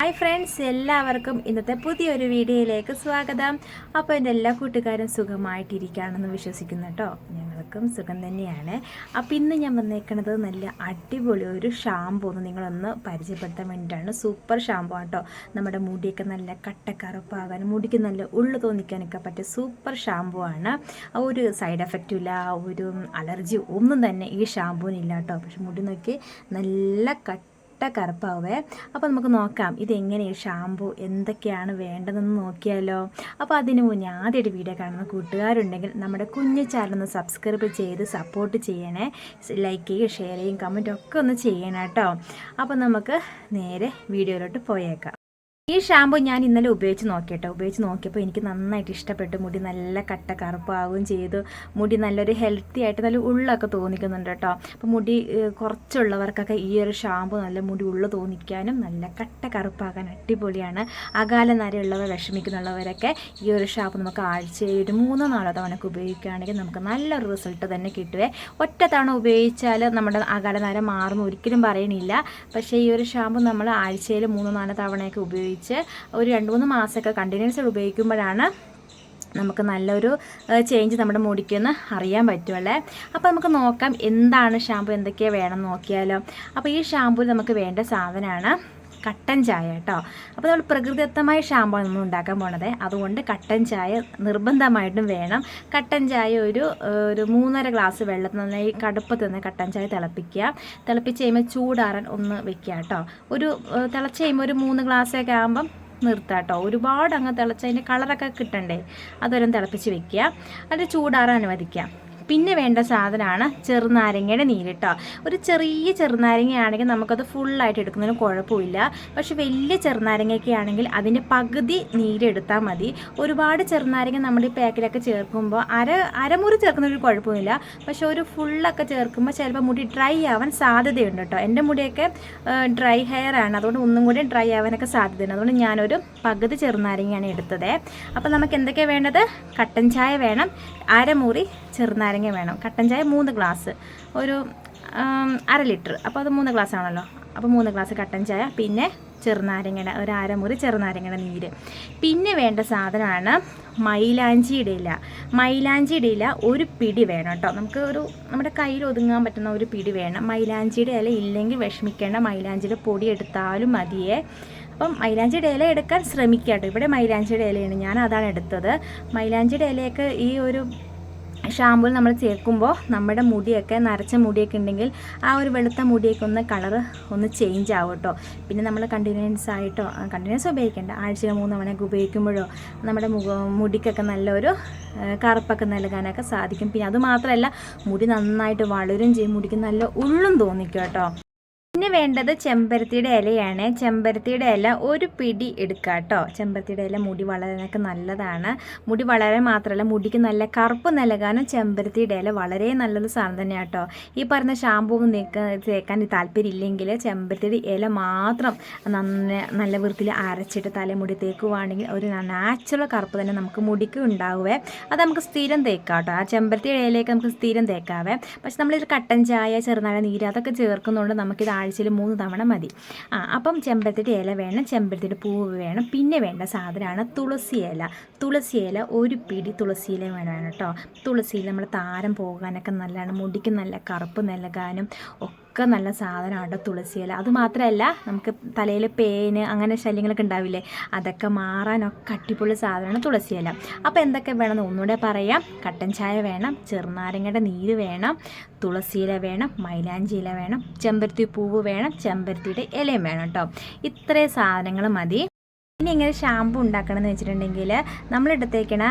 Hi friends എല്ലാവർക്കും ഇന്നത്തെ പുതിയൊരു വീഡിയോയിലേക്ക് സ്വാഗതം. അപ്പോൾ എന്റെ എല്ലാ കൂട്ടുകാരും സുഖമായിട്ടിരിക്കുകയാണെന്ന് വിശ്വസിക്കുന്നു കേട്ടോ. ഞങ്ങൾക്കും സുഖം തന്നെയാണ്. അപ്പോൾ ഇന്ന് ഞാൻ വന്നേക്കണത് നല്ല അടിപൊളി ഒരു ഷാമ്പൂ ഒന്ന് നിങ്ങളൊന്ന് പരിചയപ്പെടുത്താൻ വേണ്ടിയിട്ടാണ്. സൂപ്പർ ഷാമ്പൂ കേട്ടോ. നമ്മുടെ മുടിയൊക്കെ നല്ല കട്ടക്കറുപ്പാകാൻ മുടിക്ക് നല്ല ഉള്ളു തോന്നിക്കാനൊക്കെ പറ്റിയ സൂപ്പർ ഷാമ്പൂ ആണ്. ഒരു സൈഡ് എഫക്റ്റും ഇല്ല ഒരു അലർജി ഒന്നും തന്നെ ഈ ഷാമ്പൂവിനില്ല കേട്ടോ. പക്ഷെ മുടി നോക്കി നല്ല കട്ട കട്ട കറുപ്പാവേ. അപ്പോൾ നമുക്ക് നോക്കാം ഇതെങ്ങനെയാണ് ഷാമ്പു എന്തൊക്കെയാണ് വേണ്ടതെന്ന് നോക്കിയാലോ. അപ്പോൾ അതിന് മുന്നേ ആദ്യമായിട്ട് വീഡിയോ കാണുന്ന കൂട്ടുകാരുണ്ടെങ്കിൽ നമ്മുടെ കുഞ്ഞു ചാനൽ സബ്സ്ക്രൈബ് ചെയ്ത് സപ്പോർട്ട് ചെയ്യണേ. ലൈക്ക് ചെയ്യുക ഷെയർ ചെയ്യും കമന്റൊക്കെ ഒന്ന് ചെയ്യണം കേട്ടോ അപ്പോൾ നമുക്ക് നേരെ വീഡിയോയിലോട്ട് പോയേക്കാം. ഈ ഷാമ്പു ഞാൻ ഇന്നലെ ഉപയോഗിച്ച് നോക്കിയിട്ടോ. ഉപയോഗിച്ച് നോക്കിയപ്പോൾ എനിക്ക് നന്നായിട്ട് ഇഷ്ടപ്പെട്ടു. മുടി നല്ല കട്ട കറുപ്പാവുകയും ചെയ്തു. മുടി നല്ലൊരു ഹെൽത്തി ആയിട്ട് നല്ല ഉള്ളൊക്കെ തോന്നിക്കുന്നുണ്ട് കേട്ടോ അപ്പോൾ മുടി കുറച്ചുള്ളവർക്കൊക്കെ ഈ ഒരു ഷാമ്പു നല്ല മുടി ഉള്ള തോന്നിക്കാനും നല്ല കട്ട കറുപ്പാകാൻ അടിപൊളിയാണ്. അകാല നരയുള്ളവർ വിഷമിക്കുന്നുള്ളവരൊക്കെ ഈ ഒരു ഷാമ്പു നമുക്ക് ആഴ്ചയിൽ ഒരു മൂന്നോ നാലോ തവണക്ക് ഉപയോഗിക്കുകയാണെങ്കിൽ നമുക്ക് നല്ലൊരു റിസൾട്ട് തന്നെ കിട്ടുവേ. ഒറ്റ തവണ ഉപയോഗിച്ചാൽ നമ്മുടെ അകാല നര മാറുമെന്ന് ഒരിക്കലും പറയണില്ല. പക്ഷേ ഈ ഒരു ഷാമ്പു നമ്മൾ ആഴ്ചയിൽ മൂന്നോ നാലോ തവണയൊക്കെ ഉപയോഗിച്ച് ഒരു രണ്ട് മൂന്ന് മാസമൊക്കെ കണ്ടിന്യൂസ് ഉപയോഗിക്കുമ്പോഴാണ് നമുക്ക് നല്ലൊരു ചേഞ്ച് നമ്മുടെ മുടിക്കൊന്ന് അറിയാൻ പറ്റുമല്ലേ അപ്പോൾ നമുക്ക് നോക്കാം എന്താണ് ഷാമ്പു എന്തൊക്കെയാണ് വേണം നോക്കിയാലോ. അപ്പോൾ ഈ ഷാമ്പു നമുക്ക് വേണ്ട സാധനമാണ് കട്ടൻ ചായ കേട്ടോ. അപ്പോൾ നമ്മൾ പ്രകൃതിദത്തമായ ഷാമ്പാണ് നമ്മൾ ഉണ്ടാക്കാൻ പോണത്. അതുകൊണ്ട് കട്ടൻ ചായ നിർബന്ധമായിട്ടും വേണം. കട്ടൻ ചായ ഒരു ഒരു മൂന്നര ഗ്ലാസ് വെള്ളത്തിൽ നന്നായി കടുപ്പത്ത് നിന്ന് കട്ടൻ ചായ തിളപ്പിക്കുക. തിളപ്പിച്ച് കഴിയുമ്പോൾ ചൂടാറാൻ ഒന്ന് വെക്കുക കേട്ടോ. ഒരു തിളച്ച് കഴിയുമ്പോൾ ഒരു മൂന്ന് ഗ്ലാസ്സൊക്കെ ആകുമ്പം നിർത്താം കേട്ടോ. ഒരുപാട് അങ്ങ് തിളച്ച് അതിന്റെ കളറൊക്കെ കിട്ടണ്ടേ? അതൊരു തിളപ്പിച്ച് വെക്കുക. അത് ചൂടാറാൻ അനുവദിക്കുക. പിന്നെ വേണ്ട സാധനമാണ് ചെറുനാരങ്ങയുടെ നീര് നീരിട്ടോ ഒരു ചെറിയ ചെറുനാരങ്ങയാണെങ്കിൽ നമുക്കത് ഫുള്ളായിട്ട് എടുക്കുന്നതിന് കുഴപ്പമില്ല. പക്ഷെ വലിയ ചെറുനാരങ്ങയൊക്കെ ആണെങ്കിൽ അതിന്റെ പകുതി നീരെടുത്താൽ മതി. ഒരുപാട് ചെറുനാരങ്ങ നമ്മൾ ഈ പാക്കിലൊക്കെ ചേർക്കുമ്പോൾ അര അരമുറി ചേർക്കുന്നതിൽ കുഴപ്പമില്ല. പക്ഷെ ഒരു ഫുള്ളൊക്കെ ചേർക്കുമ്പോൾ ചിലപ്പോൾ മുടി ഡ്രൈ ആവാൻ സാധ്യതയുണ്ട് കേട്ടോ. എന്റെ മുടിയൊക്കെ ഡ്രൈ ഹെയർ ആണ്. അതുകൊണ്ട് ഒന്നും കൂടി ഡ്രൈ ആവാനൊക്കെ സാധ്യതയുണ്ട്. അതുകൊണ്ട് ഞാനൊരു പകുതി ചെറുനാരങ്ങയാണ് എടുത്തത്. അപ്പോൾ നമുക്ക് എന്തൊക്കെയാണ് വേണ്ടത്? കട്ടൻ ചായ വേണം. അരമുറി ചെറുനാരങ്ങ വേണം. കട്ടൻ ചായ മൂന്ന് ഗ്ലാസ് ഒരു അര ലിറ്റർ അപ്പോൾ അത് മൂന്ന് ഗ്ലാസ് ആണല്ലോ. അപ്പോൾ മൂന്ന് ഗ്ലാസ് കട്ടൻ ചായ പിന്നെ ചെറുനാരങ്ങയുടെ ഒരു അരമുറി ചെറുനാരങ്ങയുടെ നീര്. പിന്നെ വേണ്ട സാധനമാണ് മൈലാഞ്ചിയുടെ ഇല മൈലാഞ്ചിയുടെ ഇല ഒരു പിടി വേണം കേട്ടോ നമുക്ക് ഒരു നമ്മുടെ കയ്യിൽ ഒതുങ്ങാൻ പറ്റുന്ന ഒരു പിടി വേണം. മൈലാഞ്ചിയുടെ ഇല ഇല്ലെങ്കിൽ വിഷമിക്കേണ്ട. മൈലാഞ്ചിയുടെ പൊടി എടുത്താലും മതിയേ. അപ്പം മൈലാഞ്ചിയുടെ ഇല എടുക്കാൻ ശ്രമിക്കുക കേട്ടോ ഇവിടെ മൈലാഞ്ചിയുടെ ഇലയാണ്. ഞാൻ അതാണ് എടുത്തത്. മൈലാഞ്ചിയുടെ ഇലയൊക്കെ ഈ ഒരു ഷാമ്പൂയിൽ നമ്മൾ ചേർക്കുമ്പോൾ നമ്മുടെ മുടിയൊക്കെ നരച്ച മുടിയൊക്കെ ഉണ്ടെങ്കിൽ ആ ഒരു വെളുത്ത മുടിയൊക്കെ ഒന്ന് കളറ് ഒന്ന് ചേഞ്ച് ആവും കേട്ടോ. പിന്നെ നമ്മൾ കണ്ടിന്യൂസ് ആയിട്ടോ കണ്ടിന്യൂസ് ഉപയോഗിക്കേണ്ട. ആഴ്ച മൂന്ന് തവണയൊക്കെ ഉപയോഗിക്കുമ്പോഴോ നമ്മുടെ മുടിക്കൊക്കെ നല്ലൊരു കറുപ്പൊക്കെ നൽകാനൊക്കെ സാധിക്കും. പിന്നെ അതുമാത്രമല്ല മുടി നന്നായിട്ട് വളരും ചെയ്യും. മുടിക്ക് നല്ല ഉള്ളും തോന്നിക്കും കേട്ടോ. പിന്നെ വേണ്ടത് ചെമ്പരത്തിയുടെ ഇലയാണ്. ചെമ്പരത്തിയുടെ ഇല ഒരു പിടി എടുക്കുക കേട്ടോ ചെമ്പരത്തിയുടെ ഇല മുടി വളരാനൊക്കെ നല്ലതാണ്. മുടി വളരാൻ മാത്രമല്ല മുടിക്ക് നല്ല കറുപ്പ് നൽകാനും ചെമ്പരത്തിയുടെ ഇല വളരെ നല്ലൊരു സാധനം തന്നെയാണ് കേട്ടോ ഈ പറഞ്ഞ ഷാമ്പൂ തേക്കാൻ താല്പര്യമില്ലെങ്കിൽ ചെമ്പരത്തിയുടെ ഇല മാത്രം നന്ന നല്ല വൃത്തിയിൽ അരച്ചിട്ട് തലമുടി തേക്കുവാണെങ്കിൽ ഒരു നാച്ചുറൽ കറുപ്പ് തന്നെ നമുക്ക് മുടിക്ക് ഉണ്ടാവുമേ അത് നമുക്ക് സ്ഥിരം തേക്കാം കേട്ടോ ആ ചെമ്പരത്തിയുടെ ഇലയൊക്കെ നമുക്ക് സ്ഥിരം തേക്കാവേ. പക്ഷെ നമ്മളിത് കട്ടൻ ചായ ചെറുനാഴ നീര് അതൊക്കെ ചേർക്കുന്നതുകൊണ്ട് നമുക്കിത് ആഴ്ചയിൽ മൂന്ന് തവണ മതി. ആ അപ്പം ചെമ്പരത്തിന്റെ ഇല വേണം ചെമ്പരത്തിന്റെ പൂവ് വേണം പിന്നെ വേണ്ട സാധനമാണ് തുളസി ഇല. തുളസി ഇല ഒരു പിടി തുളസി ഇല വേണം കേട്ടോ. തുളസിയിൽ നമ്മൾ താരം പോകാനൊക്കെ നല്ലതാണ്. മുടിക്ക് നല്ല കറുപ്പ് നൽകാനും ഒക്കെ നല്ല സാധനമാണ് തുളസി ഇല. അത് മാത്രമല്ല നമുക്ക് തലയിൽ പേന് അങ്ങനെ ശല്യങ്ങളൊക്കെ ഉണ്ടാവില്ലേ? അതൊക്കെ മാറാനൊക്കെ അടിപൊളി സാധനമാണ് തുളസി ഇല. അപ്പോൾ എന്തൊക്കെ വേണമെന്ന് ഒന്നുകൂടെ പറയാം. കട്ടൻ ചായ വേണം ചെറുനാരങ്ങയുടെ നീര് വേണം തുളസി ഇല വേണം മൈലാഞ്ചി ഇല വേണം ചെമ്പരത്തി പൂവ് വേണം ചെമ്പരത്തിയുടെ ഇലയും വേണം കേട്ടോ. ഇത്രയും സാധനങ്ങൾ മതി. ഇനി ഇങ്ങനെ ഷാമ്പു ഉണ്ടാക്കണമെന്ന് വെച്ചിട്ടുണ്ടെങ്കിൽ നമ്മളെടുത്തേക്കണ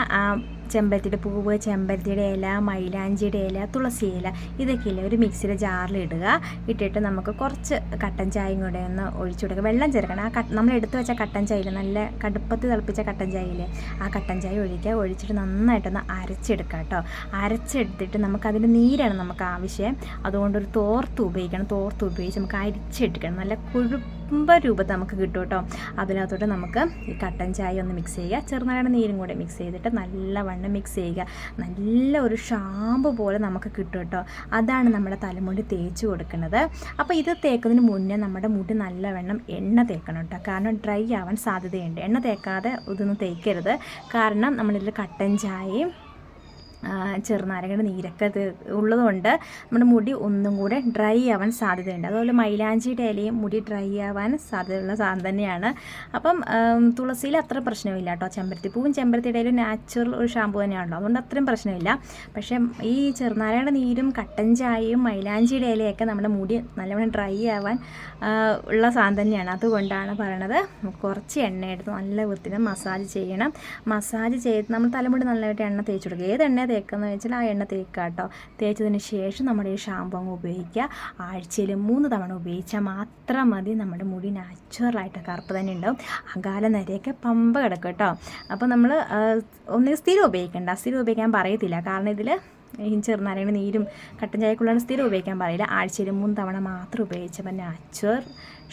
ചെമ്പരത്തിയുടെ പൂവ് ചെമ്പരത്തിയുടെ ഇല മൈലാഞ്ചിയുടെ ഇല തുളസി ഇല ഇതൊക്കെയില്ല? ഒരു മിക്സിയുടെ ജാറിൽ ഇടുക. ഇട്ടിട്ട് നമുക്ക് കുറച്ച് കട്ടൻ ചായയും കൂടെ ഒന്ന് ഒഴിച്ചു കൊടുക്കുക. വെള്ളം ചേർക്കണം. ആ നമ്മൾ എടുത്തു വെച്ച കട്ടൻ ചായയിൽ നല്ല കടുപ്പത്ത് തിളപ്പിച്ച കട്ടൻ ചായയില്ലേ? ആ കട്ടൻ ചായ ഒഴിക്കുക. ഒഴിച്ചിട്ട് നന്നായിട്ടൊന്ന് അരച്ചെടുക്കുക കേട്ടോ. അരച്ചെടുത്തിട്ട് നമുക്കതിന്റെ നീരാണ് നമുക്ക് ആവശ്യം. അതുകൊണ്ട് ഒരു തോർത്ത് ഉപയോഗിക്കണം. തോർത്ത് ഉപയോഗിച്ച് നമുക്ക് അരിച്ചെടുക്കണം. നല്ല കൊഴുപ്പ് അമ്പത് രൂപ നമുക്ക് കിട്ടും കേട്ടോ. അതിനകത്തോട്ട് നമുക്ക് ഈ കട്ടൻ ചായ ഒന്ന് മിക്സ് ചെയ്യുക. ചെറുനാടൻ നീരും കൂടെ മിക്സ് ചെയ്തിട്ട് നല്ലവണ്ണം മിക്സ് ചെയ്യുക. നല്ല ഒരു ഷാമ്പ് പോലെ നമുക്ക് കിട്ടും കേട്ടോ. അതാണ് നമ്മുടെ തലമുടി തേച്ച് കൊടുക്കുന്നത്. അപ്പോൾ ഇത് തേക്കുന്നതിന് മുന്നേ നമ്മുടെ മുടി നല്ലവണ്ണം എണ്ണ തേക്കണം കേട്ടോ. കാരണം ഡ്രൈ ആവാൻ സാധ്യതയുണ്ട്. എണ്ണ തേക്കാതെ ഇതൊന്നും തേക്കരുത്. കാരണം നമ്മളിതിൽ കട്ടൻ ചായയും ചെറുനാരങ്ങയുടെ നീരൊക്കെ ഉള്ളതുകൊണ്ട് നമ്മുടെ മുടി ഒന്നും കൂടെ ഡ്രൈ ആവാൻ സാധ്യതയുണ്ട്. അതുപോലെ മൈലാഞ്ചിയുടെ ഇലയും മുടി ഡ്രൈ ആവാൻ സാധ്യതയുള്ള സാധനം തന്നെയാണ്. അപ്പം തുളസിയിൽ അത്ര പ്രശ്നമില്ല കേട്ടോ ചെമ്പരത്തി. പൂവും ചെമ്പരത്തിയുടെ ഇലയും നാച്ചുറൽ ഒരു ഷാമ്പു തന്നെയാണല്ലോ. അതുകൊണ്ട് അത്രയും പ്രശ്നമില്ല. പക്ഷേ ഈ ചെറുനാരങ്ങയുടെ നീരും കട്ടൻ ചായയും മൈലാഞ്ചിയുടെ ഇലയൊക്കെ നമ്മുടെ മുടി നല്ലവണ്ണം ഡ്രൈ ആവാൻ ഉള്ള സാധനം തന്നെയാണ്. അതുകൊണ്ടാണ് പറയണത് കുറച്ച് എണ്ണ എടുത്ത് നല്ല വൃത്തിനെ മസാജ് ചെയ്യണം. മസാജ് ചെയ്ത് നമ്മൾ തലമുടി നല്ലതായിട്ട് എണ്ണ തേച്ച് കൊടുക്കുക. ഏത് എണ്ണ തേക്കുന്നത് വെച്ചാൽ ആ എണ്ണ തേക്കുക കേട്ടോ തേച്ചതിന് ശേഷം നമ്മുടെ ഈ ഷാമ്പു അങ്ങ് ഉപയോഗിക്കുക. ആഴ്ചയിൽ മൂന്ന് തവണ ഉപയോഗിച്ചാൽ മാത്രം മതി. നമ്മുടെ മുടി നാച്ചുറലായിട്ട് കറുപ്പ് തന്നെ ഉണ്ടാവും. അകാല നരയൊക്കെ പമ്പ കിടക്കും കേട്ടോ. അപ്പോൾ നമ്മൾ ഒന്ന് സ്ഥിരം ഉപയോഗിക്കേണ്ട. സ്ഥിരം ഉപയോഗിക്കാൻ പറയത്തില്ല. കാരണം ഇതിൽ ചെറുനാരങ്ങ നീരും കട്ടൻ ചായക്കുള്ളാണ് സ്ഥിരം ഉപയോഗിക്കാൻ പറയില്ല ആഴ്ചയിൽ മൂന്ന് തവണ മാത്രം ഉപയോഗിച്ചപ്പോൾ നാച്ചുർ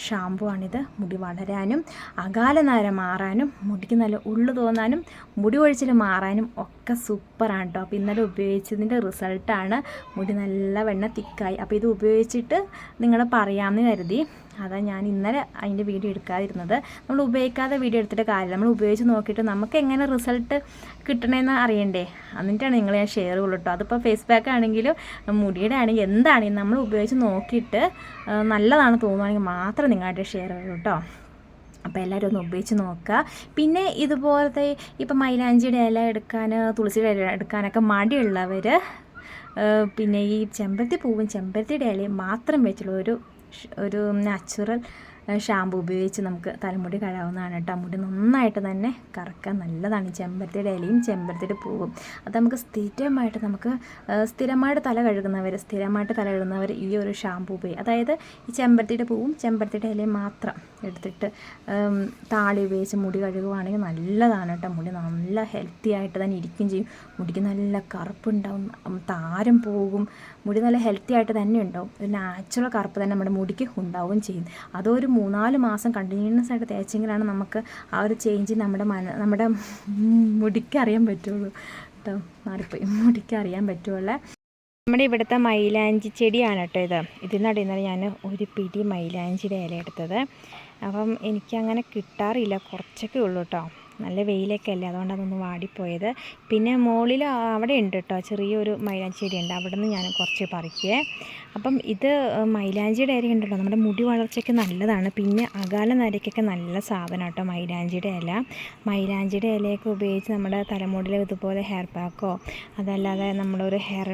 ഷാമ്പു ആണിത്. മുടി വളരാനും അകാല നര മാറാനും മുടിക്ക് നല്ല ഉള്ളു തോന്നാനും മുടി ഒഴിച്ചിൽ മാറാനും ഒക്കെ സൂപ്പറാണ് കേട്ടോ അപ്പോൾ ഇന്നലെ ഉപയോഗിച്ചതിന്റെ റിസൾട്ടാണ് മുടി നല്ല വെണ്ണ തിക്കായി. അപ്പോൾ ഇത് ഉപയോഗിച്ചിട്ട് നിങ്ങൾ പറയാമെന്ന് കരുതി. അതാ ഞാൻ ഇന്നലെ അതിന്റെ വീഡിയോ എടുക്കാതിരുന്നത്. നമ്മൾ ഉപയോഗിക്കാതെ വീഡിയോ എടുത്തിട്ട് കാര്യമില്ല. നമ്മൾ ഉപയോഗിച്ച് നോക്കിയിട്ട് നമുക്ക് എങ്ങനെ റിസൾട്ട് കിട്ടണമെന്ന് അറിയണ്ടേ? എന്നിട്ടാണ് നിങ്ങൾ ഞാൻ ഷെയർ ചെയ്യുള്ളൂ കേട്ടോ അതിപ്പോൾ ഫേസ് പാക്ക് ആണെങ്കിലും മുടിയുടെ ആണെങ്കിലും എന്താണെങ്കിലും നമ്മൾ ഉപയോഗിച്ച് നോക്കിയിട്ട് നല്ലതാണ് തോന്നുകയാണെങ്കിൽ മാത്രം നിങ്ങളായിട്ട് ഷെയർ ചെയ്യുള്ളൂ കേട്ടോ അപ്പോൾ എല്ലാവരും ഒന്ന് ഉപയോഗിച്ച് നോക്കുക. പിന്നെ ഇതുപോലത്തെ ഇപ്പം മൈലാഞ്ചിയുടെ ഇല എടുക്കാൻ തുളസിയുടെ ഇല എടുക്കാനൊക്കെ മടിയുള്ളവർ പിന്നെ ഈ ചെമ്പരത്തി പൂവും ചെമ്പരത്തിയുടെ ഇലയും മാത്രം വെച്ചുള്ള ഒരു ഒരു നാച്ചുറൽ ഷാമ്പു ഉപയോഗിച്ച് നമുക്ക് തലമുടി കഴുകാവുന്നതാണ് കേട്ടോ. മുടി നന്നായിട്ട് തന്നെ കറക്കാൻ നല്ലതാണ്. ചെമ്പരത്തിയുടെ ഇലയും ചെമ്പരത്തിയുടെ പൂവും. അത് നമുക്ക് സ്ഥിരമായിട്ട് നമുക്ക് സ്ഥിരമായിട്ട് തല കഴുകുന്നവർ സ്ഥിരമായിട്ട് തല കഴുകുന്നവർ ഈ ഒരു ഷാമ്പു ഉപയോഗിക്കും അതായത് ഈ ചെമ്പരത്തിയുടെ പൂവും ചെമ്പരത്തിയുടെ ഇലയും മാത്രം എടുത്തിട്ട് താളി ഉപയോഗിച്ച് മുടി കഴുകുവാണെങ്കിൽ നല്ലതാണ് കേട്ടോ. മുടി നല്ല ഹെൽത്തി ആയിട്ട് തന്നെ ഇരിക്കുകയും ചെയ്യും. മുടിക്ക് നല്ല കറുപ്പുണ്ടാവും. താരം പോകും. മുടി നല്ല ഹെൽത്തി ആയിട്ട് തന്നെ ഉണ്ടാവും. ഒരു നാച്ചുറൽ കറുപ്പ് തന്നെ നമ്മുടെ മുടിക്ക് ഉണ്ടാവുകയും ചെയ്യും. അതൊരു മൂന്നാൽ മാസം കണ്ടിന്യൂസ് ആയിട്ട് തേച്ചെങ്കിലാണ് നമുക്ക് ആ ഒരു ചേഞ്ച് നമ്മുടെ മന നമ്മുടെ മുടിക്ക് അറിയാൻ പറ്റുള്ളൂ. കേട്ടോ മാറിപ്പോയി. മുടിക്ക് അറിയാൻ പറ്റുള്ളൂ. നമ്മുടെ ഇവിടുത്തെ മൈലാഞ്ചി ചെടിയാണ് കേട്ടോ ഇത്. ഇതിൽ നിന്നാണ് ഞാൻ ഒരു പിടി മൈലാഞ്ചിയുടെ ഇല എടുത്തത്. അപ്പം എനിക്കങ്ങനെ കിട്ടാറില്ല. കുറച്ചൊക്കെ ഉള്ളൂ കേട്ടോ നല്ല വെയിലൊക്കെ അല്ലേ അതുകൊണ്ട് അതൊന്ന് വാടിപ്പോയത്. പിന്നെ മുകളിൽ അവിടെ ഉണ്ട് കേട്ടോ ചെറിയൊരു മൈലാഞ്ചി ചെടി ഉണ്ട് അവിടെ നിന്ന് ഞാൻ കുറച്ച് പറിക്കുവേ. അപ്പം ഇത് മൈലാഞ്ചിയുടെ ഇല ഉണ്ടല്ലോ നമ്മുടെ മുടി വളർച്ചയ്ക്ക് നല്ലതാണ്. പിന്നെ അകാല നരയ്ക്കൊക്കെ നല്ല സാധനം കേട്ടോ മൈലാഞ്ചിയുടെ ഇല. മൈലാഞ്ചിയുടെ ഇലയൊക്കെ ഉപയോഗിച്ച് നമ്മുടെ തലമുടിയിൽ ഇതുപോലെ ഹെയർ പാക്കോ അതല്ലാതെ നമ്മളൊരു ഹെയർ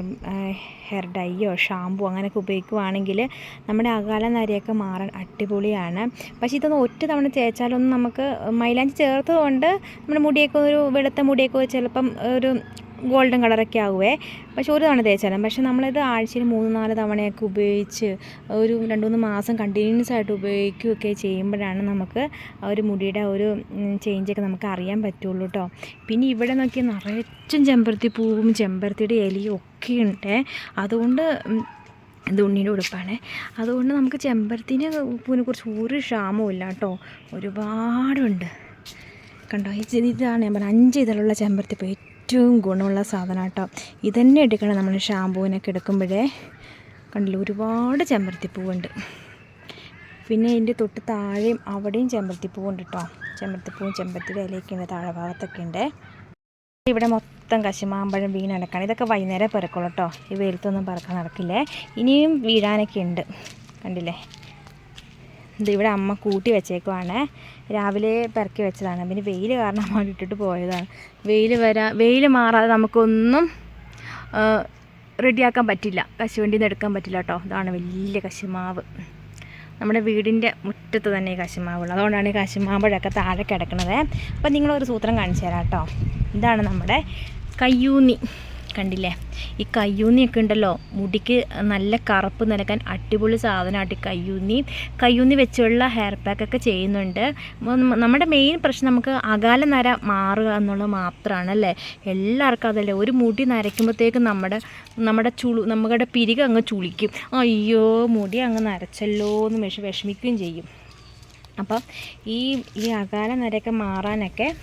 ഹെയർ ഡൈയോ ഷാമ്പു അങ്ങനെയൊക്കെ ഉപയോഗിക്കുവാണെങ്കിൽ നമ്മുടെ അകാല നരയൊക്കെ മാറാൻ അടിപൊളിയാണ്. പക്ഷേ ഇതൊന്ന് ഒറ്റ തവണ തേച്ചാലൊന്നും നമുക്ക് മൈലാഞ്ചി ചേർത്തതുകൊണ്ട് നമ്മുടെ മുടിയൊക്കെ ഒരു വെളുത്ത മുടിയൊക്കെ ചിലപ്പം ഒരു ഗോൾഡൻ കളറൊക്കെ ആകുമേ പക്ഷെ ഒരു തവണ തേച്ചാലും പക്ഷെ നമ്മളിത് ആഴ്ചയിൽ മൂന്ന് നാല് തവണയൊക്കെ ഉപയോഗിച്ച് ഒരു രണ്ട് മൂന്ന് മാസം കണ്ടിന്യൂസ് ആയിട്ട് ഉപയോഗിക്കുകയൊക്കെ ചെയ്യുമ്പോഴാണ് നമുക്ക് ആ ഒരു മുടിയുടെ ഒരു ചേഞ്ചൊക്കെ നമുക്ക് അറിയാൻ പറ്റുള്ളൂ കേട്ടോ പിന്നെ ഇവിടെ നോക്കിയാൽ നിറച്ചും ചെമ്പരത്തി പൂവും ചെമ്പരത്തിയുടെ ഇലയും ഒക്കെ ഉണ്ട്. അതുകൊണ്ട് ഇത് ഉണ്ണിയുടെ ഉടുപ്പാണ്. അതുകൊണ്ട് നമുക്ക് ചെമ്പരത്തിനെ പൂവിനെ കുറിച്ച് ഒരു ക്ഷാമവും ഇല്ല കേട്ടോ ഒരുപാടുണ്ട്. കണ്ടോ? ഈ ഇതാണ് ഞാൻ പറഞ്ഞ അഞ്ച് ഇതിലുള്ള ചെമ്പരത്തിപ്പൂ ഏറ്റവും ഗുണമുള്ള സാധനം കേട്ടോ ഇതന്നെ എടുക്കണം നമ്മൾ ഷാമ്പൂവിനൊക്കെ എടുക്കുമ്പോഴേ. കണ്ടില്ല ഒരുപാട് ചെമ്പരത്തിപ്പൂവുണ്ട്. പിന്നെ ഇതിന്റെ തൊട്ട് താഴെയും അവിടെയും ചെമ്പരത്തിപ്പൂവുണ്ട് കേട്ടോ ചെമ്പരത്തിപ്പൂവും ചെമ്പരത്തിയുടെ ഇലയൊക്കെയുണ്ട് താഴെ ഭാഗത്തൊക്കെ ഉണ്ട്. ഇവിടെ മൊത്തം കശുമാമ്പഴം വീണ് നടക്കാണ് ഇതൊക്കെ വൈകുന്നേരം പിറക്കുള്ളൂ കേട്ടോ ഈ വെയിലത്തൊന്നും പറക്കാൻ നടക്കില്ലേ. ഇനിയും വീഴാനൊക്കെ ഉണ്ട്. കണ്ടില്ലേ? ഇവിടെ അമ്മ കൂട്ടി വെച്ചേക്കുവാണ്. രാവിലെ പെറക്കി വെച്ചതാണ്. പിന്നെ വെയിൽ കാരണം അമ്മ ഇട്ടിട്ട് പോയതാണ്. വെയിൽ വരാ വെയിൽ മാറാതെ നമുക്കൊന്നും റെഡിയാക്കാൻ പറ്റില്ല. കശുവണ്ടിയിൽ നിന്ന് എടുക്കാൻ പറ്റില്ല കേട്ടോ. ഇതാണ് വലിയ കശുമാവ്. നമ്മുടെ വീടിന്റെ മുറ്റത്ത് തന്നെ ഈ കശുമാവുള്ളത് അതുകൊണ്ടാണ് ഈ കശുമാവഴൊക്കെ താഴെ കിടക്കുന്നത് അപ്പം നിങ്ങളൊരു സൂത്രം കാണിച്ചു തരാം കേട്ടോ. ഇതാണ് നമ്മുടെ കയ്യൂന്നി. കണ്ടില്ലേ? ഈ കയ്യൂന്നിയൊക്കെ ഉണ്ടല്ലോ മുടിക്ക് നല്ല കറുപ്പ് നിലക്കാൻ അടിപൊളി സാധനമായിട്ട് കയ്യൂന്നി. കയ്യൂന്നി വെച്ചുള്ള ഹെയർ പാക്കൊക്കെ ചെയ്യുന്നുണ്ട്. നമ്മുടെ മെയിൻ പ്രശ്നം നമുക്ക് അകാല നര മാറുക എന്നുള്ളത് മാത്രമാണ് അല്ലേ എല്ലാവർക്കും അതല്ലേ ഒരു മുടി നരയ്ക്കുമ്പോഴത്തേക്കും നമ്മുടെ നമ്മുടെ ചുളു നമ്മുടെ പിരിക അങ്ങ് ചുളിക്കും. അയ്യോ മുടി അങ്ങ് നരച്ചല്ലോ എന്ന് വിഷ വിഷമിക്കുകയും ചെയ്യും. അപ്പം ഈ ഈ അകാല നരയൊക്കെ മാറാനൊക്കെ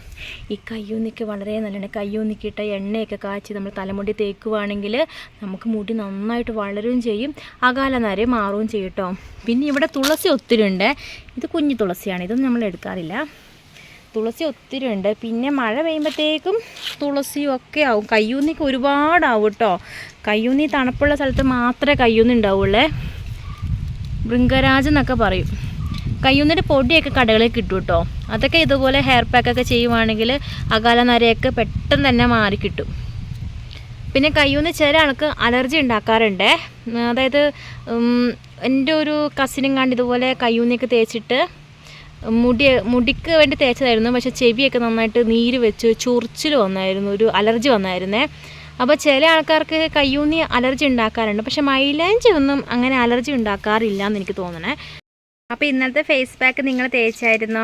ഈ കയ്യൂന്നിക്ക് വളരെ നല്ലതാണ്. കയ്യൂന്നിക്കിട്ട എണ്ണയൊക്കെ കാച്ചി നമ്മൾ തലമുടി തേക്കുവാണെങ്കിൽ നമുക്ക് മുടി നന്നായിട്ട് വളരുകയും ചെയ്യും. അകാല നര മാറുകയും ചെയ്യും കേട്ടോ. പിന്നെ ഇവിടെ തുളസി ഒത്തിരി ഉണ്ട്. ഇത് കുഞ്ഞു തുളസിയാണ്. ഇതൊന്നും നമ്മൾ എടുക്കാറില്ല. തുളസി ഒത്തിരി ഉണ്ട്. പിന്നെ മഴ പെയ്യുമ്പോഴത്തേക്കും തുളസിയും ഒക്കെ ആവും. കയ്യൂന്നിക്ക് ഒരുപാടാവും കേട്ടോ. കയ്യൂന്നി തണുപ്പുള്ള സ്ഥലത്ത് മാത്രമേ കയ്യൂന്നി ഉണ്ടാവുള്ളേ ബൃങ്കരാജ് എന്നൊക്കെ പറയും. കയ്യൂന്നിന്റെ പൊടിയൊക്കെ കടകളിൽ കിട്ടും കേട്ടോ. അതൊക്കെ ഇതുപോലെ ഹെയർ പാക്കൊക്കെ ചെയ്യുവാണെങ്കിൽ അകാല നരയൊക്കെ പെട്ടെന്ന് തന്നെ മാറി കിട്ടും. പിന്നെ കയ്യൂന്ന് ചില ആൾക്ക് അലർജി ഉണ്ടാക്കാറുണ്ട്. അതായത് എന്റെ ഒരു കസിനും കണ്ട് ഇതുപോലെ കയ്യൂന്നിയൊക്കെ തേച്ചിട്ട് മുടി മുടിക്ക് വേണ്ടി തേച്ചതായിരുന്നു. പക്ഷെ ചെവിയൊക്കെ നന്നായിട്ട് നീര് വെച്ച് ചൊറിച്ചിൽ വന്നായിരുന്നു ഒരു അലർജി വന്നായിരുന്നേ. അപ്പോൾ ചില ആൾക്കാർക്ക് കയ്യൂന്നി അലർജി ഉണ്ടാക്കാറുണ്ട്. പക്ഷെ മൈലാഞ്ചി ഒന്നും അങ്ങനെ അലർജി ഉണ്ടാക്കാറില്ല എന്ന് എനിക്ക് തോന്നണേ. അപ്പോൾ ഇന്നത്തെ ഫേസ് പാക്ക് നിങ്ങൾ തേച്ചായിരുന്നോ?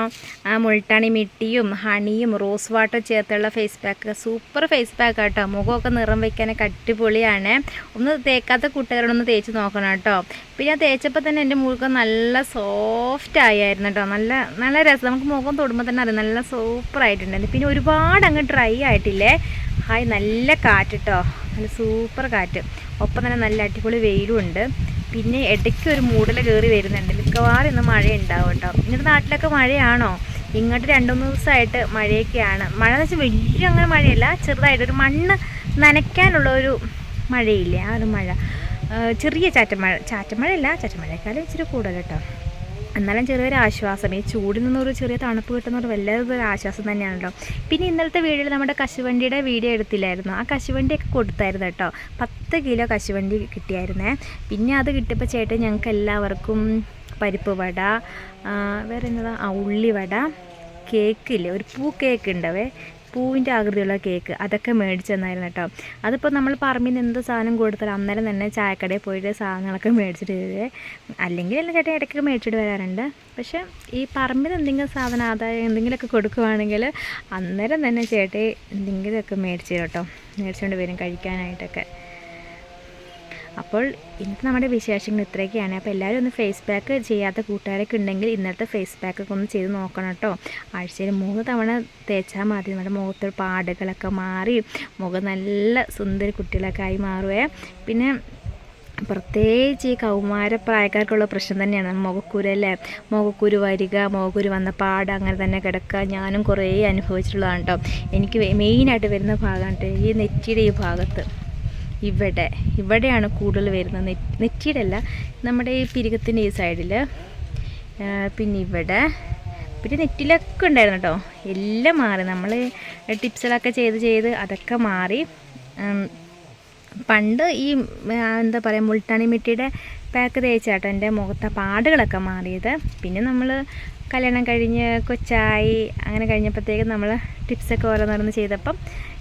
മുൾട്ടണി മിട്ടിയും ഹണിയും rose water ചേർത്തുള്ള face pack super face pack കേട്ടോ മുഖമൊക്കെ നിറം വയ്ക്കാനൊക്കെ കട്ടിപൊളിയാണ് ഒന്ന് തേക്കാത്ത കൂട്ടുകാരോടൊന്ന് തേച്ച് നോക്കണം കേട്ടോ. പിന്നെ ഞാൻ തേച്ചപ്പോൾ തന്നെ എന്റെ മുഖം നല്ല സോഫ്റ്റ് ആയായിരുന്നു കേട്ടോ. നല്ല നല്ല രസം. നമുക്ക് മുഖം തൊടുമ്പോൾ തന്നെ അറിയാം. നല്ല സൂപ്പർ ആയിട്ടുണ്ടായിരുന്നു. പിന്നെ ഒരുപാട് അങ്ങ് ഡ്രൈ ആയിട്ടില്ലേ? ഹായ് നല്ല കാറ്റ് കേട്ടോ. നല്ല സൂപ്പർ കാറ്റ്. ഒപ്പം തന്നെ നല്ല അടിപൊളി വെയിലും ഉണ്ട്. പിന്നെ ഇടയ്ക്ക് ഒരു മൂടൽ കയറി വരുന്നുണ്ട്. മിക്കവാറും ഇന്ന് മഴ ഉണ്ടാവും കേട്ടോ. നിങ്ങളുടെ നാട്ടിലൊക്കെ മഴയാണോ? ഇങ്ങോട്ട് രണ്ട് മൂന്ന് ദിവസമായിട്ട് മഴയൊക്കെയാണ്. മഴ എന്ന് വെച്ചാൽ വലിയ അങ്ങനെ മഴയല്ല. ചെറുതായിട്ട് ഒരു മണ്ണ് നനയ്ക്കാനുള്ള ഒരു മഴയില്ലേ? ആ ഒരു മഴ. ചെറിയ ചാറ്റമഴ ചാറ്റമഴയല്ല ചാറ്റമഴയെക്കാളും ഇച്ചിരി കൂടുതൽ കേട്ടോ. എന്നാലും ചെറിയൊരു ആശ്വാസം. ഈ ചൂടിൽ നിന്നൊരു ചെറിയ തണുപ്പ് കിട്ടുന്ന ഒരു വലിയൊരു ആശ്വാസം തന്നെയാണല്ലോ. പിന്നെ ഇന്നലത്തെ വീഡിയോയിൽ നമ്മുടെ കശുവണ്ടിയുടെ വീഡിയോ എടുത്തില്ലായിരുന്നു. ആ കശുവണ്ടിയൊക്കെ കൊടുത്തായിരുന്നു കേട്ടോ. പത്ത് കിലോ കശുവണ്ടി കിട്ടിയായിരുന്നേ. പിന്നെ അത് കിട്ടിയപ്പോൾ ചേട്ടൻ ഞങ്ങൾക്ക് എല്ലാവർക്കും പരിപ്പ് വട വേറെ എന്നതാ ആ ഉള്ളിവട കേക്കില്ലേ ഒരു പൂ കേക്ക് ഉണ്ടാവേ. പൂവിന്റെ ആകൃതിയുള്ള കേക്ക് അതൊക്കെ മേടിച്ചു തന്നായിരുന്നു കേട്ടോ. അതിപ്പോൾ നമ്മൾ പറമ്പിൽ നിന്ന് എന്ത് സാധനം കൊടുത്താലും അന്നേരം തന്നെ ചായക്കടയിൽ പോയിട്ട് സാധനങ്ങളൊക്കെ മേടിച്ചിട്ട് വരിക. അല്ലെങ്കിൽ എല്ലാം ചേട്ടൻ ഇടയ്ക്ക് മേടിച്ചിട്ട് വരാറുണ്ട്. പക്ഷേ ഈ പറമ്പിൽ എന്തെങ്കിലും സാധനം ആദായം എന്തെങ്കിലുമൊക്കെ കൊടുക്കുവാണെങ്കിൽ അന്നേരം തന്നെ ചേട്ടൻ എന്തെങ്കിലുമൊക്കെ മേടിച്ചു കേട്ടോ. മേടിച്ചുകൊണ്ട് വരും കഴിക്കാനായിട്ടൊക്കെ. അപ്പോൾ ഇന്നത്തെ നമ്മുടെ വിശേഷങ്ങൾ ഇത്രയൊക്കെയാണ്. അപ്പോൾ എല്ലാവരും ഒന്ന് ഫേസ് പാക്ക് ചെയ്യാത്ത കൂട്ടുകാരൊക്കെ ഉണ്ടെങ്കിൽ ഇന്നത്തെ ഫേസ് പാക്കൊക്കെ ഒന്ന് ചെയ്ത് നോക്കണം കേട്ടോ. ആഴ്ചയിൽ മൂന്ന് തവണ തേച്ചാൽ മതി. നമ്മുടെ മുഖത്ത് പാടുകളൊക്കെ മാറി മുഖം നല്ല സുന്ദര കുട്ടികളൊക്കെ ആയി മാറുവേ. പിന്നെ പ്രത്യേകിച്ച് ഈ കൗമാര പ്രായക്കാർക്കുള്ള പ്രശ്നം തന്നെയാണ് മുഖക്കുരു അല്ലേ? മുഖക്കുരു വരിക മുഖക്കുരു വന്ന പാട് അങ്ങനെ തന്നെ കിടക്കുക. ഞാനും കുറേ അനുഭവിച്ചിട്ടുള്ളതാണ് കേട്ടോ. എനിക്ക് മെയിനായിട്ട് വരുന്ന ഭാഗമാണ് ഈ നെറ്റിയുടെ ഈ ഭാഗത്ത്. ഇവിടെ. ഇവിടെയാണ് കൂടുതൽ വരുന്നത്. നെറ്റ് നെറ്റിയുടെ അല്ല നമ്മുടെ ഈ പിരികത്തിന്റെ ഈ സൈഡിൽ പിന്നെ ഇവിടെ. പിന്നെ നെറ്റിലൊക്കെ ഉണ്ടായിരുന്നു കേട്ടോ എല്ലാം മാറി. നമ്മൾ ടിപ്സുകളൊക്കെ ചെയ്ത് ചെയ്ത് അതൊക്കെ മാറി. പണ്ട് ഈ എന്താ പറയുക മുൾട്ടാണി മിട്ടിയുടെ പാക്ക് തേച്ചാട്ടോ എന്റെ മുഖത്തെ പാടുകളൊക്കെ മാറിയത്. പിന്നെ നമ്മൾ കല്യാണം കഴിഞ്ഞ് കൊച്ചായി അങ്ങനെ കഴിഞ്ഞപ്പോഴത്തേക്കും നമ്മൾ ടിപ്സൊക്കെ ഓരോന്നോരോന്ന് ചെയ്തപ്പം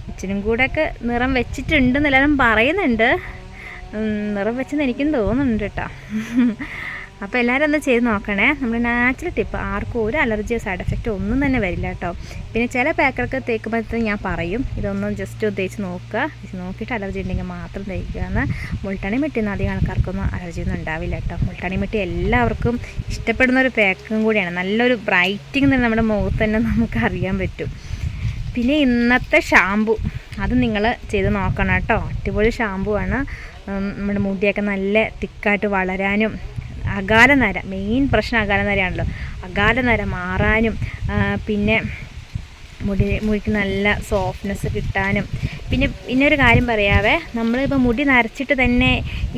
ഇച്ചിരും കൂടെയൊക്കെ നിറം വെച്ചിട്ടുണ്ട് എല്ലാവരും പറയുന്നുണ്ട് നിറം വെച്ചെന്ന് എനിക്കും തോന്നുന്നുണ്ട് കേട്ടോ. അപ്പോൾ എല്ലാവരും ഒന്ന് ചെയ്ത് നോക്കണേ. നമ്മൾ നാച്ചുറൽ ടിപ്പ് ആർക്കും ഒരു അലർജിയോ സൈഡ് എഫക്റ്റോ ഒന്നും തന്നെ വരില്ല കേട്ടോ. പിന്നെ ചില പാക്കൊക്കെ തേക്കുമ്പോഴത്തേക്കും ഞാൻ പറയും ഇതൊന്നും ജസ്റ്റ് തേച്ച് നോക്കുക. തേച്ച് നോക്കിയിട്ട് അലർജി ഉണ്ടെങ്കിൽ മാത്രം തേക്കുക എന്ന്. മുൾട്ടണി മിട്ടിന്ന് അധികം ആൾക്കാർക്കൊന്നും അലർജി ഒന്നും ഉണ്ടാവില്ല കേട്ടോ. മുൾട്ടണി മിട്ടി എല്ലാവർക്കും ഇഷ്ടപ്പെടുന്ന ഒരു പാക്കും കൂടിയാണ്. നല്ലൊരു ബ്രൈറ്റിങ് തന്നെ നമ്മുടെ മുഖത്ത് തന്നെ നമുക്ക് അറിയാൻ പറ്റും. പിന്നെ ഇന്നത്തെ ഷാമ്പു. അത് നിങ്ങൾ ചെയ്ത് നോക്കണം കേട്ടോ. അടിപൊളി ഷാമ്പു ആണ് നമ്മുടെ മുടിയൊക്കെ നല്ല തിക്കായിട്ട് വളരാനും അകാല നര മെയിൻ പ്രശ്നം അകാല നരയാണല്ലോ. അകാല നര മാറാനും പിന്നെ മുടി മുടിക്ക് നല്ല സോഫ്റ്റ്നെസ് കിട്ടാനും പിന്നെ ഒരു കാര്യം പറയാവേ. നമ്മളിപ്പോൾ മുടി നരച്ചിട്ട് തന്നെ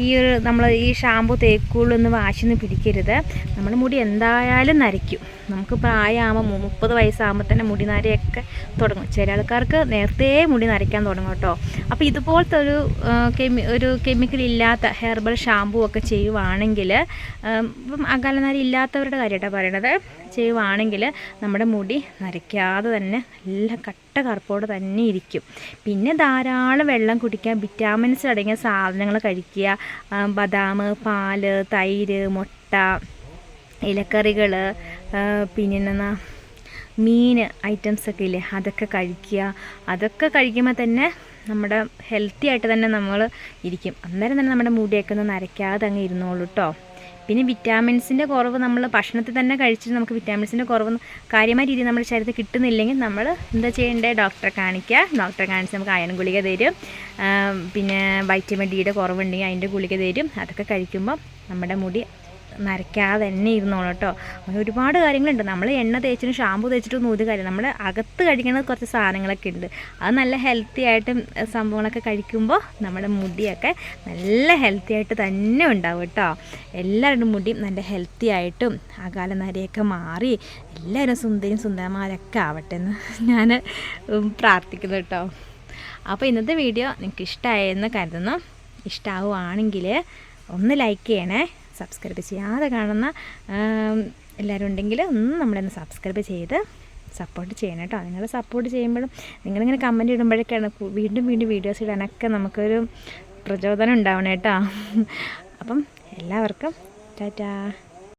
ഈ ഒരു നമ്മൾ ഈ ഷാമ്പു തേക്കുള്ളൂ എന്ന് വാശിന്ന് പിടിക്കരുത്. നമ്മൾ മുടി എന്തായാലും നരയ്ക്കും. നമുക്ക് പ്രായമാകുമ്പോൾ മുപ്പത് വയസ്സാകുമ്പോൾ തന്നെ മുടി നരയൊക്കെ തുടങ്ങും. ചില ആൾക്കാർക്ക് നേരത്തെ മുടി നരയ്ക്കാൻ തുടങ്ങും കേട്ടോ. അപ്പോൾ ഇതുപോലത്തെ ഒരു കെമി ഒരു കെമിക്കൽ ഇല്ലാത്ത ഹെർബൽ ഷാമ്പു ഒക്കെ ചെയ്യുവാണെങ്കിൽ ഇപ്പം അകാലനര ഇല്ലാത്തവരുടെ കാര്യമായിട്ടാണ് പറയണത്. ചെയ്യുവാണെങ്കിൽ നമ്മുടെ മുടി നരയ്ക്കാതെ തന്നെ നല്ല കട്ട കറുപ്പോടെ തന്നെ ഇരിക്കും. പിന്നെ ധാരാളം വെള്ളം കുടിക്കുക വിറ്റാമിൻസ് അടങ്ങിയ സാധനങ്ങൾ കഴിക്കുക ബദാം പാൽ തൈര് മുട്ട ഇലക്കറികൾ പിന്നെന്നാ മീൻ ഐറ്റംസ് ഒക്കെ ഇല്ലേ അതൊക്കെ കഴിക്കുക. അതൊക്കെ കഴിക്കുമ്പോൾ തന്നെ നമ്മുടെ ഹെൽത്തി ആയിട്ട് തന്നെ നമ്മൾ ഇരിക്കും. അന്നേരം തന്നെ നമ്മുടെ മുടിയൊക്കെ ഒന്ന് നരയ്ക്കാതെ അങ്ങ് ഇരുന്നോളൂ കേട്ടോ പിന്നെ വിറ്റാമിൻസിന്റെ കുറവ് നമ്മൾ ഭക്ഷണത്തിൽ തന്നെ കഴിച്ചിട്ട് നമുക്ക് വിറ്റാമിൻസിന്റെ കുറവ് കാര്യമായ രീതിയിൽ നമ്മുടെ ശരീരത്തിൽ കിട്ടുന്നില്ലെങ്കിൽ നമ്മൾ എന്താ ചെയ്യേണ്ടത്? ഡോക്ടറെ കാണിക്കുക. ഡോക്ടറെ കാണിച്ച് നമുക്ക് അയൺ ഗുളിക തരും. പിന്നെ വൈറ്റമിൻ ഡിയുടെ കുറവുണ്ടെങ്കിൽ അതിന്റെ ഗുളിക തരും. അതൊക്കെ കഴിക്കുമ്പോൾ നമ്മുടെ മുടി നരയ്ക്കാതെ തന്നെ ഇരുന്നോളൂ കേട്ടോ. അങ്ങനെ ഒരുപാട് കാര്യങ്ങളുണ്ട്. നമ്മൾ എണ്ണ തേച്ചിട്ടും ഷാമ്പു തേച്ചിട്ടൊന്നും ഒരു കാര്യം നമ്മൾ അകത്ത് കഴിക്കുന്നത് കുറച്ച് സാധനങ്ങളൊക്കെ ഉണ്ട്. അത് നല്ല ഹെൽത്തി ആയിട്ട് സംഭവങ്ങളൊക്കെ കഴിക്കുമ്പോൾ നമ്മുടെ മുടിയൊക്കെ നല്ല ഹെൽത്തി ആയിട്ട് തന്നെ ഉണ്ടാവും കേട്ടോ. എല്ലാവരുടെ മുടിയും നല്ല ഹെൽത്തി ആയിട്ടും അകാല നരയൊക്കെ മാറി എല്ലാവരും സുന്ദരിയും സുന്ദരന്മാരൊക്കെ ആവട്ടെ എന്ന് ഞാൻ പ്രാർത്ഥിക്കുന്നു കേട്ടോ. അപ്പോൾ ഇന്നത്തെ വീഡിയോ നിങ്ങൾക്ക് ഇഷ്ടമായെന്ന് കരുതുന്നു. ഇഷ്ടമാവുകയാണെങ്കിൽ ഒന്ന് ലൈക്ക് ചെയ്യണേ. സബ്സ്ക്രൈബ് ചെയ്യാതെ കാണുന്ന എല്ലാവരും ഉണ്ടെങ്കിൽ ഒന്ന് നമ്മളൊന്ന് സബ്സ്ക്രൈബ് ചെയ്ത് സപ്പോർട്ട് ചെയ്യണം കേട്ടോ. നിങ്ങൾ സപ്പോർട്ട് ചെയ്യുമ്പോഴും നിങ്ങളിങ്ങനെ കമന്റ് ഇടുമ്പോഴൊക്കെയാണ് വീണ്ടും വീണ്ടും വീഡിയോസ് ഇടാനൊക്കെ നമുക്കൊരു പ്രചോദനം ഉണ്ടാവണം കേട്ടോ. അപ്പം എല്ലാവർക്കും ടാറ്റാ.